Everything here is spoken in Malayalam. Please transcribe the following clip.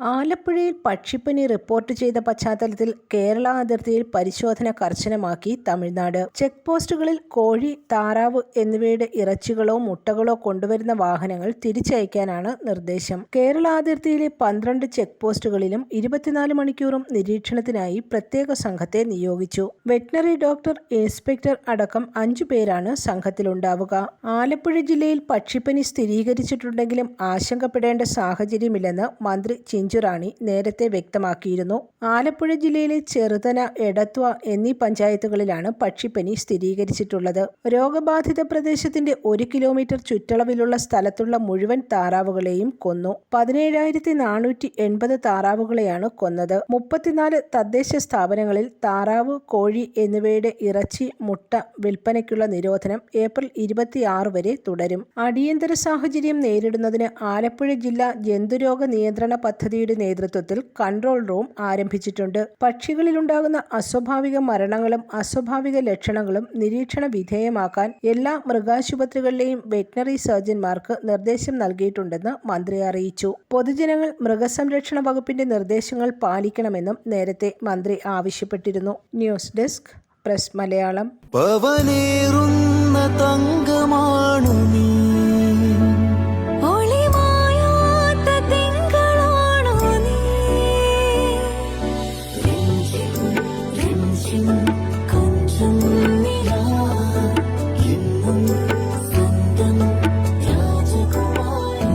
ആലപ്പുഴയിൽ പക്ഷിപ്പനി റിപ്പോർട്ട് ചെയ്ത പശ്ചാത്തലത്തിൽ കേരള അതിർത്തിയിൽ പരിശോധന കർശനമാക്കി തമിഴ്നാട്. ചെക്ക് പോസ്റ്റുകളിൽ കോഴി താറാവ് എന്നിവയുടെ ഇറച്ചികളോ മുട്ടകളോ കൊണ്ടുവരുന്ന വാഹനങ്ങൾ തിരിച്ചയക്കാനാണ് നിർദ്ദേശം. കേരള അതിർത്തിയിലെ പന്ത്രണ്ട് ചെക്ക് പോസ്റ്റുകളിലും ഇരുപത്തിനാല് മണിക്കൂറും നിരീക്ഷണത്തിനായി പ്രത്യേക സംഘത്തെ നിയോഗിച്ചു. വെറ്റിനറി ഡോക്ടർ ഇൻസ്പെക്ടർ അടക്കം അഞ്ചു പേരാണ് സംഘത്തിലുണ്ടാവുക. ആലപ്പുഴ ജില്ലയിൽ പക്ഷിപ്പനി സ്ഥിരീകരിച്ചിട്ടുണ്ടെങ്കിലും ആശങ്കപ്പെടേണ്ട സാഹചര്യമില്ലെന്ന് മന്ത്രി ചിഞ്ചുറാണി നേരത്തെ വ്യക്തമാക്കിയിരുന്നു. ആലപ്പുഴ ജില്ലയിലെ ചെറുതന എടത്വ എന്നീ പഞ്ചായത്തുകളിലാണ് പക്ഷിപ്പനി സ്ഥിരീകരിച്ചിട്ടുള്ളത്. രോഗബാധിത പ്രദേശത്തിന്റെ ഒരു കിലോമീറ്റർ ചുറ്റളവിലുള്ള സ്ഥലത്തുള്ള മുഴുവൻ താറാവുകളെയും കൊന്നു. പതിനേഴായിരത്തി നാനൂറ്റി എൺപത് താറാവുകളെയാണ് കൊന്നത്. മുപ്പത്തിനാല് തദ്ദേശ സ്ഥാപനങ്ങളിൽ താറാവ് കോഴി എന്നിവയുടെ ഇറച്ചി മുട്ട വിൽപ്പനയ്ക്കുള്ള നിരോധനം ഏപ്രിൽ ഇരുപത്തിയാറ് വരെ തുടരും. അടിയന്തര സാഹചര്യം നേരിടുന്നതിന് ആലപ്പുഴ ജില്ലാ ജന്തുരോഗ നിയന്ത്രണ പദ്ധതിയുടെ നേതൃത്വത്തിൽ കൺട്രോൾ റൂം ആരംഭിച്ചിട്ടുണ്ട്. പക്ഷികളിലുണ്ടാകുന്ന അസ്വാഭാവിക മരണങ്ങളും അസ്വാഭാവിക ലക്ഷണങ്ങളും നിരീക്ഷണ വിധേയമാക്കാൻ എല്ലാ മൃഗാശുപത്രികളിലെയും വെറ്റിനറി സർജൻമാർക്ക് നിർദ്ദേശം നൽകിയിട്ടുണ്ടെന്ന് മന്ത്രി അറിയിച്ചു. പൊതുജനങ്ങൾ മൃഗസംരക്ഷണ വകുപ്പിന്റെ നിർദ്ദേശങ്ങൾ പാലിക്കണമെന്നും നേരത്തെ മന്ത്രി ആവശ്യപ്പെട്ടിരുന്നു. News desk press Malayalam. തങ്കമാണു നീ.